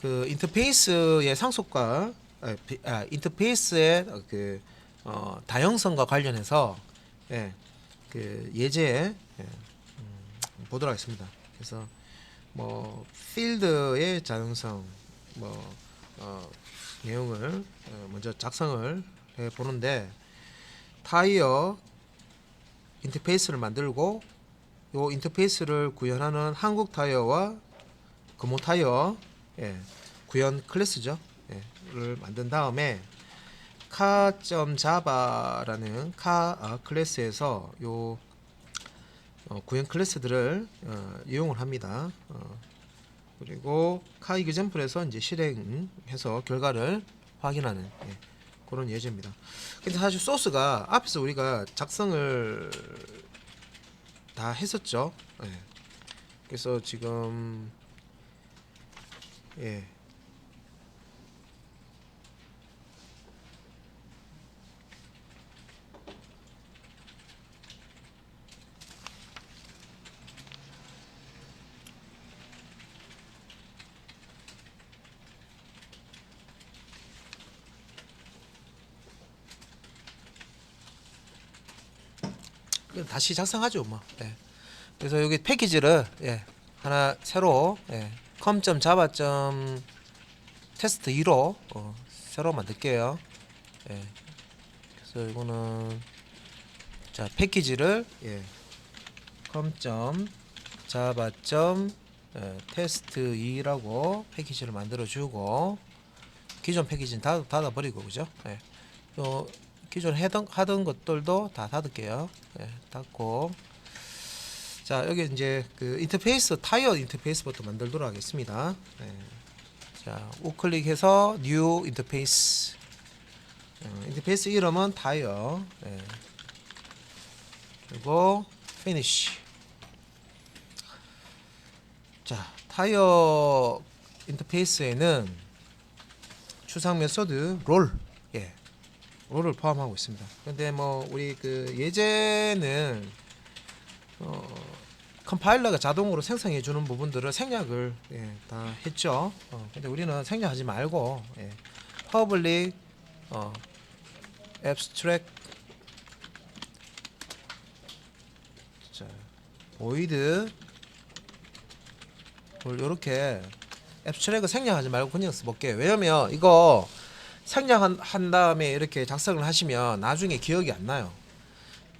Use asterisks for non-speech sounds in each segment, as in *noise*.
그 인터페이스의 상속과 아, 비- 아, 인터페이스의 어, 그 어, 다양성과 관련해서 예, 그 예제 예, 음, 보도록 하겠습니다. 그래서 뭐 필드의 다양성 뭐 어, 내용을 어, 먼저 작성을 해 보는데 타이어 인터페이스를 만들고 요 인터페이스를 구현하는 한국 타이어와 금호 타이어 예, 구현 클래스죠. 예, 를 만든 다음에 카.자바라는 카 아, 클래스에서 요 어, 구현 클래스들을 어, 이용을 합니다. 어, 그리고 카 이그젠플에서 이제 실행해서 결과를 확인하는 예, 그런 예제입니다. 근데 사실 소스가 앞에서 우리가 작성을 다 했었죠. 예. 그래서 지금 예. 다시 작성하죠, 뭐. 예. 그래서 여기 패키지를 예, 하나 새로 예, com.java. 테스트 2로 어, 새로 만들게요. 예. 그래서 이거는 자 패키지를 예, com.java. 예, 테스트 2라고 패키지를 만들어 주고 기존 패키지는 다 닫아 버리고 그죠? 예. 요 기존 하던 하던 것들도 다 닫을게요. 예, 닫고 자 여기 이제 그 인터페이스 타이어 인터페이스부터 만들도록 하겠습니다. 예. 자 우클릭해서 뉴 인터페이스 어, 인터페이스 이름은 타이어 예. 그리고 피니시 자 타이어 인터페이스에는 추상 메소드 롤 예. 롤을 포함하고 있습니다. 근데 뭐 우리 그 예제는 어, 컴파일러가 자동으로 생성해 주는 부분들을 생략을 예, 다 했죠. 어, 근데 우리는 생략하지 말고 예, public 어, abstract 자, void 이렇게 abstract을 생략하지 말고 그냥 써볼게요. 왜냐면 이거 생략한 한 다음에 이렇게 작성을 하시면 나중에 기억이 안 나요.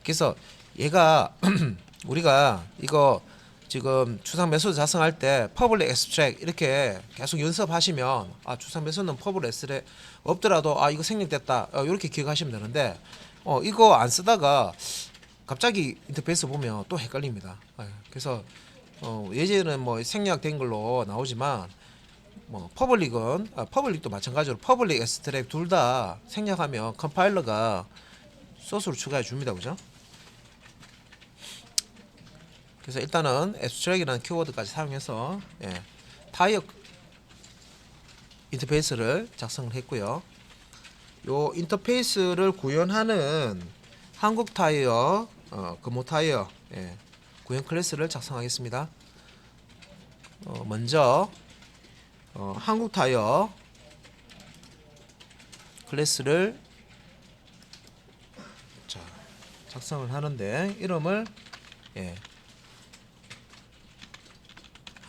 그래서 얘가 *clears throat* 우리가 이거 지금 추상 메소드 작성할 때 퍼블릭 엑스트랙 이렇게 계속 연습하시면 아 추상 메소드는 퍼블릭 엑스트랙 없더라도 아 이거 생략됐다 어, 이렇게 기억하시면 되는데 어 이거 안 쓰다가 갑자기 인터페이스 보면 또 헷갈립니다. 예, 그래서 어, 예제는 뭐 생략된 걸로 나오지만 뭐 퍼블릭은 아, 퍼블릭도 마찬가지로 퍼블릭 엑스트랙 둘 다 생략하면 컴파일러가 소스로 추가해 줍니다. 그죠? 그래서 일단은 앱스트랙이라는 키워드까지 사용해서 예, 타이어 인터페이스를 작성을 했고요. 요 인터페이스를 구현하는 한국 타이어, 어, 금호 타이어 예, 구현 클래스를 작성하겠습니다. 어, 먼저 어, 한국 타이어 클래스를 자, 작성을 하는데 이름을 예,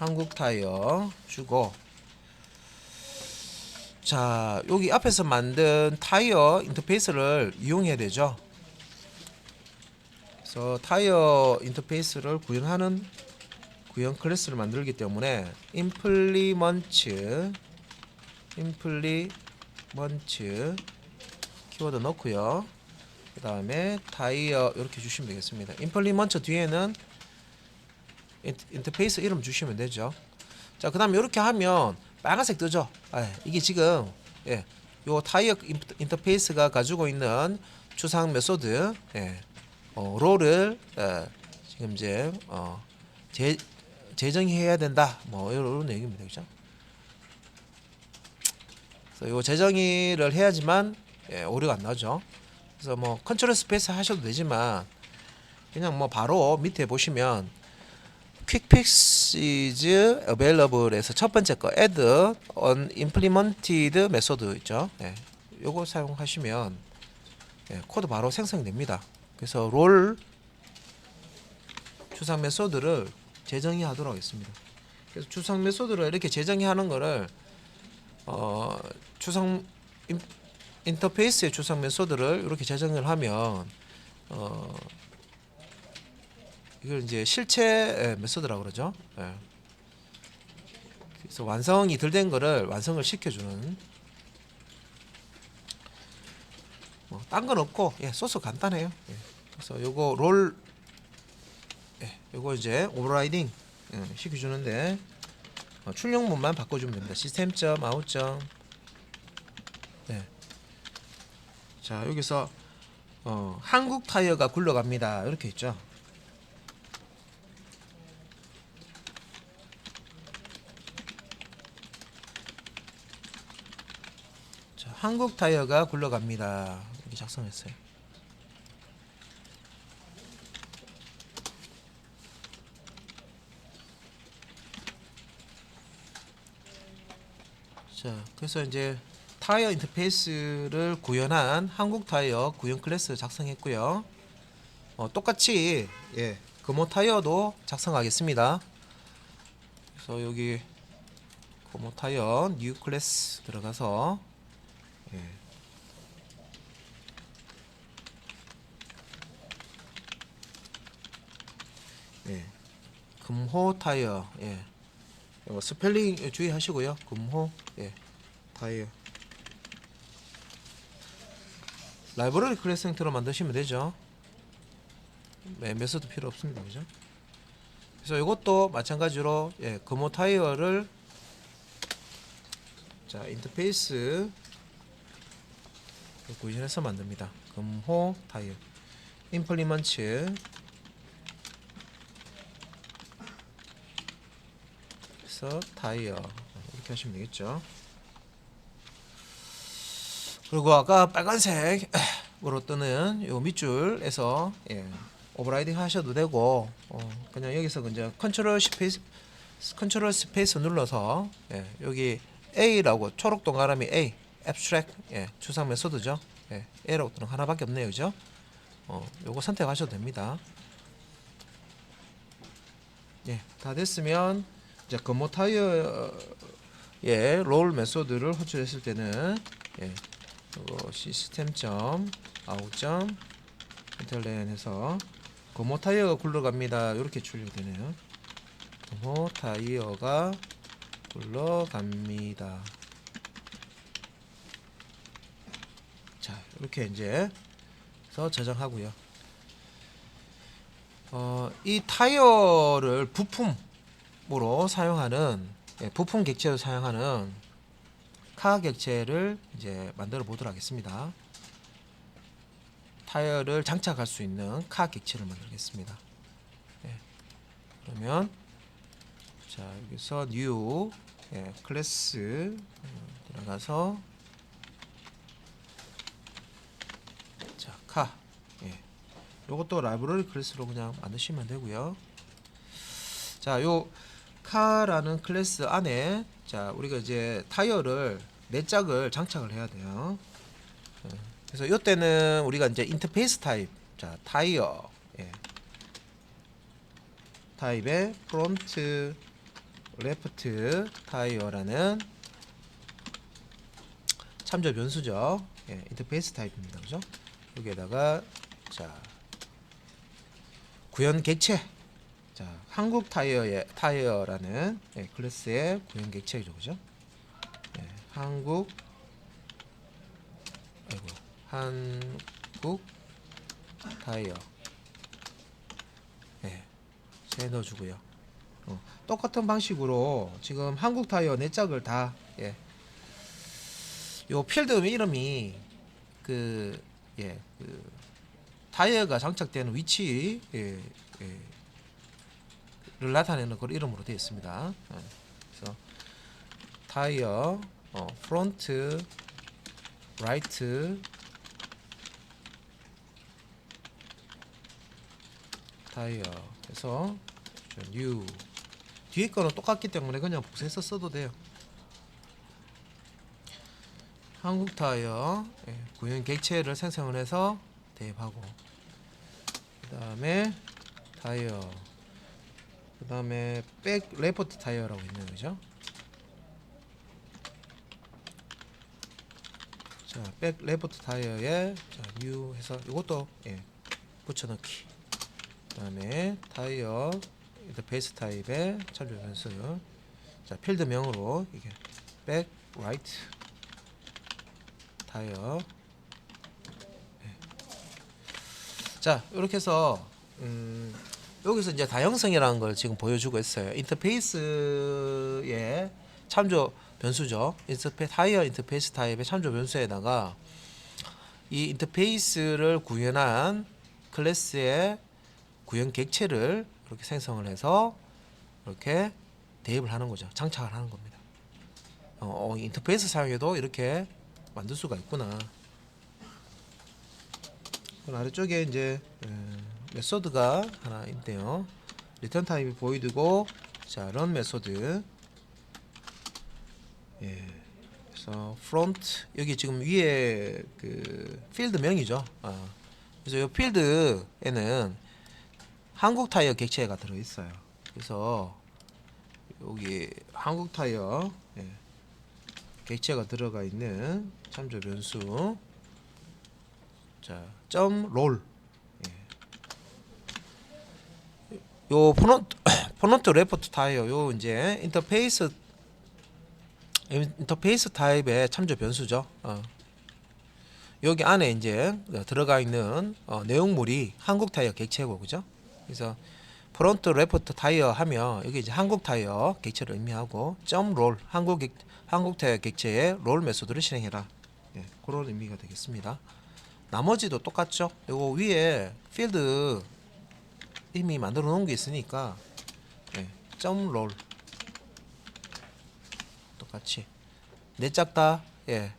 한국 타이어 주고. 자 여기 앞에서 만든 타이어 인터페이스를 이용해야 되죠. 그래서 타이어 인터페이스를 구현하는 구현 클래스를 만들기 때문에 implement implement 키워드 넣고요. 그 다음에 타이어 이렇게 주시면 되겠습니다. implement 뒤에는 인터- 인터페이스 이름 주시면 되죠. 자, 그 다음에 이렇게 하면 빨간색 뜨죠. 아, 이게 지금 예, 요 타이어 인터- 인터페이스가 가지고 있는 추상 메소드 예, 어, 롤을 예, 지금 이제 어, 재 재정해야 된다. 뭐 이런 얘기입니다, 그죠? 요 재정의를 해야지만 예, 오류가 안 나죠. 그래서 뭐 컨트롤 스페이스 하셔도 되지만 그냥 뭐 바로 밑에 보시면 is available에서 첫 번째 거 add on implemented method 있죠. 예. 요거 사용하시면 예, 코드 바로 생성됩니다. 그래서 롤 추상 메소드를 재정의 하도록 하겠습니다. 그래서 추상 메소드를 이렇게 재정의 하는 거를 어, 추상 인, 인터페이스의 추상 메소드를 이렇게 재정을 하면 어, 이걸 이제 실체 메소드라고 그러죠. 예. 그래서 완성이 덜 된 거를 완성을 시켜주는 뭐, 딴 건 없고 예, 소스 간단해요. 예. 그래서 요거 롤 예, 요거 이제 오버라이딩 예, 시켜주는데 어, 출력문만 바꿔주면 됩니다. 시스템 점 아웃 점 예. 자 여기서 어, 한국 타이어가 굴러갑니다. 이렇게 있죠. 한국 타이어가 굴러갑니다. 이렇게 작성했어요. 자, 그래서 이제 타이어 인터페이스를 구현한 한국 타이어 구현 클래스 작성했고요. 어, 똑같이 예, 금호 타이어도 작성하겠습니다. 그래서 여기 금호 타이어 뉴 클래스 들어가서 예. 예. 금호 타이어 예. 스펠링 주의하시고요. 금호 예. 타이어 라이브러리 클래스 형태로 만드시면 되죠. 네, 메소드 필요 없습니다. 그죠? 그래서 이것도 마찬가지로 예, 금호 타이어를 자, 인터페이스 구현해서 만듭니다. 금호 타이어 임플리먼트 그래서 타이어 이렇게 하시면 되겠죠. 그리고 아까 빨간색으로 뜨는 요 밑줄에서 예, 오버라이딩 하셔도 되고 어, 그냥 여기서 이제 컨트롤 스페이스 컨트롤 스페이스 눌러서 예, 여기 A라고 초록 동그라미 A abstract 예, 추상 메소드죠. 예, 뜨는 거 하나밖에 없네요, 그죠? 어, 요거 선택하셔도 됩니다. 예, 다 됐으면 이제 금모 타이어의 롤 메소드를 호출했을 때는 예, 요거 시스템 점 아웃 점 인텔렌에서 금모 타이어가 굴러갑니다. 이렇게 출력이 되네요. 금모 타이어가 굴러갑니다. 자, 이렇게 이제 서 저장하고요. 어, 이 타이어를 부품으로 사용하는 예, 부품 객체로 사용하는 카 객체를 이제 만들어 보도록 하겠습니다. 타이어를 장착할 수 있는 카 객체를 만들겠습니다. 예, 그러면 자 여기서 new 예, 클래스 어, 들어가서 자 카. 예. 요것도 라이브러리 클래스로 그냥 만드시면 되고요. 자, 요 카라는 클래스 안에 자, 우리가 이제 타이어를 네 짝을 장착을 해야 돼요. 예. 그래서 요때는 우리가 이제 인터페이스 타입 자, 타이어 예. 타입의 프론트 레프트 타이어라는 참조 변수죠. 예, 인터페이스 타입입니다. 그죠? 여기에다가 자 구현 객체. 자 한국 타이어의 타이어라는 예, 클래스의 구현 객체죠. 그죠? 예, 한국 아이고 한국 타이어. 예, 제 넣어주고요. 어, 똑같은 방식으로 지금 한국 타이어 네 짝을 다 예, 요 필드 이름이 그 예, 그 타이어가 장착되는 위치 예, 예, 를 나타내는 그런 이름으로 되어 있습니다. 예, 그래서 타이어 어, 프론트 라이트 타이어 해서 뉴 뒤에 거는 똑같기 때문에 그냥 복사해서 써도 돼요. 한국 타이어 예, 구형 객체를 생성을 해서 대입하고 그 다음에 타이어 그 다음에 백 레포트 타이어라고 있는 거죠. 자, 백 레포트 타이어에 자, 뉴 해서 이것도 예, 붙여넣기. 그 다음에 타이어 인터페이스 타입의 참조 변수. 자, 필드명으로 이게 백 라이트 타이어. 예. 자, 이렇게 해서 음, 여기서 이제 다형성이라는 걸 지금 보여주고 있어요. 인터페이스의 참조 변수죠. 인터페 타이어 인터페이스 타입의 참조 변수에다가 이 인터페이스를 구현한 클래스의 구현 객체를 이렇게 생성을 해서 이렇게 대입을 하는 거죠. 장착을 하는 겁니다. 어, 어, 인터페이스 사용해도 이렇게 만들 수가 있구나. 아래쪽에 이제 음, 메소드가 하나 있네요. 리턴 타입이 보이드고 자, 런 메소드 예. 그래서 프론트 여기 지금 위에 그 필드 명이죠. 아. 그래서 이 필드에는 한국 타이어 객체가 들어 있어요. 그래서 여기 한국 타이어 예. 객체가 들어가 있는 참조 변수 자, 점 롤. 예. 요 포넌트 *coughs* 포넌트 레포트 타이어 요 이제 인터페이스 인터페이스 타입의 참조 변수죠. 어. 여기 안에 이제 들어가 있는 어, 내용물이 한국 타이어 객체고 그죠? 그래서 프론트 레포트 타이어 하면 여기 이제 한국 타이어 객체를 의미하고 점 롤 한국 객, 한국 타이어 객체의 롤 메소드를 실행해라. 예, 그런 의미가 되겠습니다. 나머지도 똑같죠. 요거 위에 필드 이미 만들어 놓은 게 있으니까 예, 점롤 똑같이 내 짝 다 예,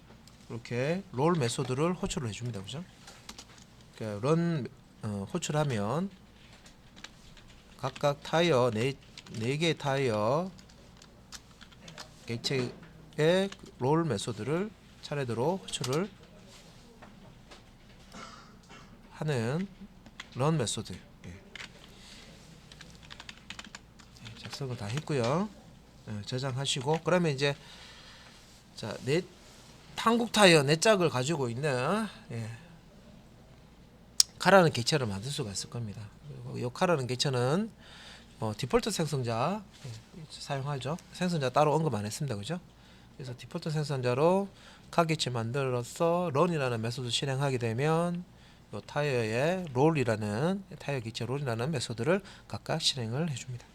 이렇게 롤 메소드를 호출을 해줍니다, 그죠? 그러니까 런 어, 호출하면 각각 타이어 네, 네 개의 타이어 객체의 롤 메소드를 차례대로 호출을 하는 런 메소드 예. 예, 작성을 다 했고요. 예, 저장하시고 그러면 이제 자내 한국 타이어 네 짝을 가지고 있는 예, 카라는 객체를 만들 수가 있을 겁니다. 이 카라는 객체는 어, 디폴트 생성자 예, 사용하죠. 생성자 따로 언급 안 했습니다, 그죠? 그래서 디폴트 생성자로 카 객체 만들어서 런이라는 메소드 실행하게 되면 이 타이어의 롤이라는 타이어 객체 롤이라는 메소드를 각각 실행을 해줍니다.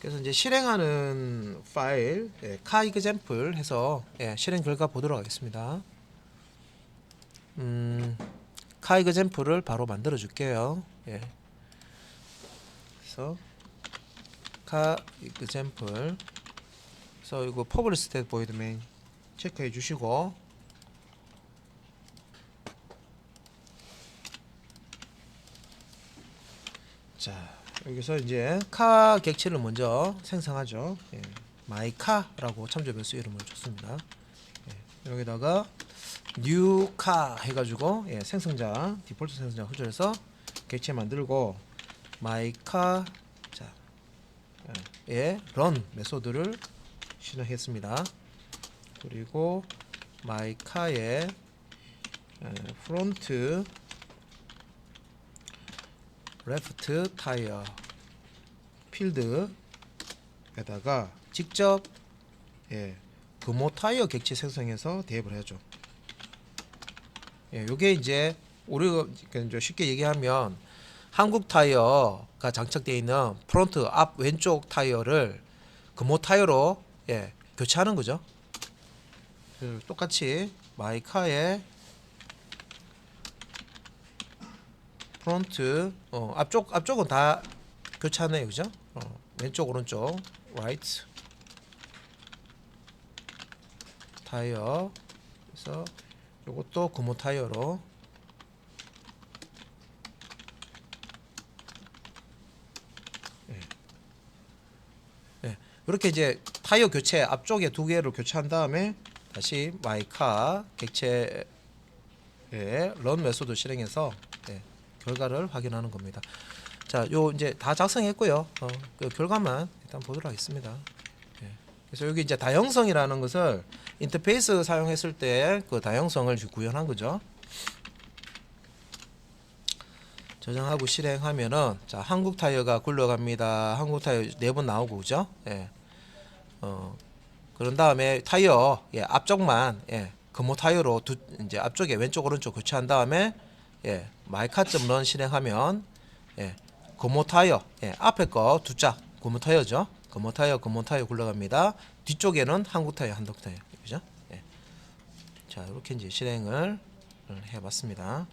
그래서 이제 실행하는 파일 예, 카 이그젬플 해서 예, 실행 결과 보도록 하겠습니다. 음, 카 이그젬플을 바로 만들어 줄게요. 예. 그래서 카 이그젬플 그래서 이거 퍼블리시 스테이트 보이드 메인 체크해 주시고 자 여기서 이제 카 객체를 먼저 생성하죠. 예. 마이카라고 참조 변수 이름을 줬습니다. 예. 여기다가 뉴카 해가지고 예, 생성자 디폴트 생성자 호출해서 객체 만들고 마이카 자, 예, run 메소드를 실행했습니다. 그리고 마이카의 프론트 레프트 타이어 필드에다가 직접 예, 금호 타이어 객체 생성해서 대입을 해야죠. 예, 요게 이제 우리가 쉽게 얘기하면 한국 타이어가 장착되어 있는 프론트 앞 왼쪽 타이어를 금호 타이어로 예, 교체하는 거죠. 그 똑같이 마이카의 프론트 어, 앞쪽 앞쪽은 다 교차하네요, 그죠? 어, 왼쪽 오른쪽 right. 타이어. 그래서 이것도 금호 타이어로. 이렇게 이제 타이어 교체 앞쪽에 두 개를 교체한 다음에 다시 마이카 객체에 런 메소드 실행해서 예, 결과를 확인하는 겁니다. 자, 요 이제 다 작성했고요. 어, 그 결과만 일단 보도록 하겠습니다. 예. 그래서 여기 이제 다형성이라는 것을 인터페이스 사용했을 때 그 다형성을 구현한 거죠. 저장하고 실행하면은 자 한국 타이어가 굴러갑니다. 한국 타이어 네 번 나오고 그죠? 예. 어 그런 다음에 타이어 예, 앞쪽만 예, 금호 타이어로 두, 이제 앞쪽에 왼쪽 오른쪽 교체한 다음에 예, 마이카점 런 실행하면 예, 금호 타이어 예, 앞에 거 두 짝 금호 타이어죠. 금호 타이어 금호 타이어 굴러갑니다. 뒤쪽에는 한국 타이어 한국 타이어 그죠? 예. 자 이렇게 이제 실행을 해봤습니다.